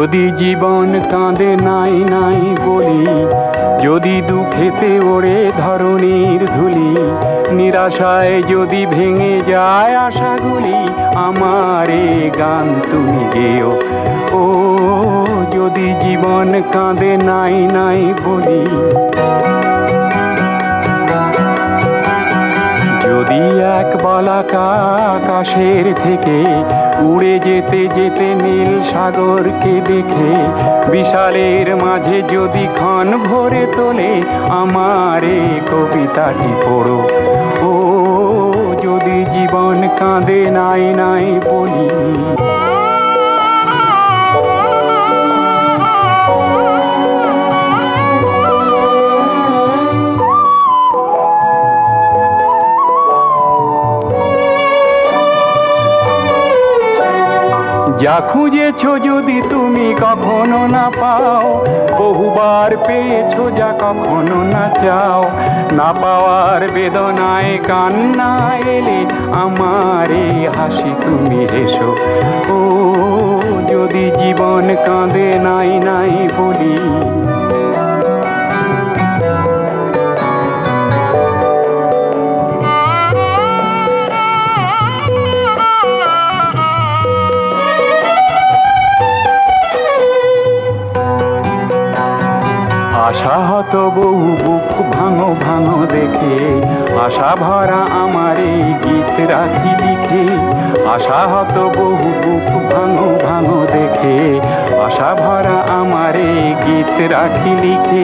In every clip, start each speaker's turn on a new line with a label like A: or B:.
A: যদি জীবন কাঁদে নাই নাই বলি, যদি দুঃখেতে ওড়ে ধরনের ধুলি, নিরাশায় যদি ভেঙে যায় আশাগুলি, আমারে গান তুমি গেও। ও, যদি জীবন কাঁদে নাই নাই বলি যদি এক বলাকা আকাশের থেকে উড়ে যেতে যেতে নীল সাগরকে দেখে বিশালের মাঝে যদি ক্ষণ ভরে তোলে আমার এই কবিতাটি পড়ো। ও, যদি জীবন কাঁদে নাই নাই বলি যা খুঁজেছো যদি তুমি কখনো না পাও, বহুবার পেয়েছ যা কখনো না চাও। না পাওয়ার বেদনায় কান্না এলে আমারে হাসি তুমি এসো ও, যদি জীবন কাঁদে নাই নাই আশা হত বহু বুক ভাঙো ভাঙো দেখে। আশা ভরা আমার এই গীত রাখি লিখে। আশা হত বহু বুক ভাঙো ভাঙো দেখে। আশা ভরা আমার এই গীত রাখি লিখে।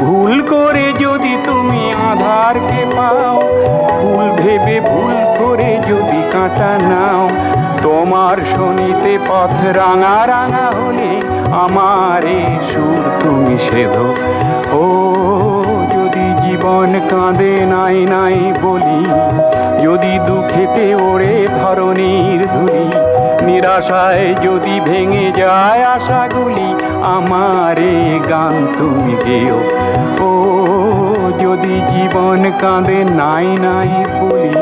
A: ভুল করে যদি তুমি আধারকে পাও, ভুল ভেবে ভুল করে যদি কাঁটা নাও। তোমার শনিতে পথ রাঙা রাঙা হলে আমারে সুর তুমি সেধো। ও, যদি জীবন কাঁদে নাই নাই বলি, যদি দুঃখেতে ওড়ে ধরণীর ধুলি, নিরাশায় যদি ভেঙে যায় আশাগুলি, আমারে গান তুমি গেও ও, যদি জীবন কাঁদে নাই নাই বলি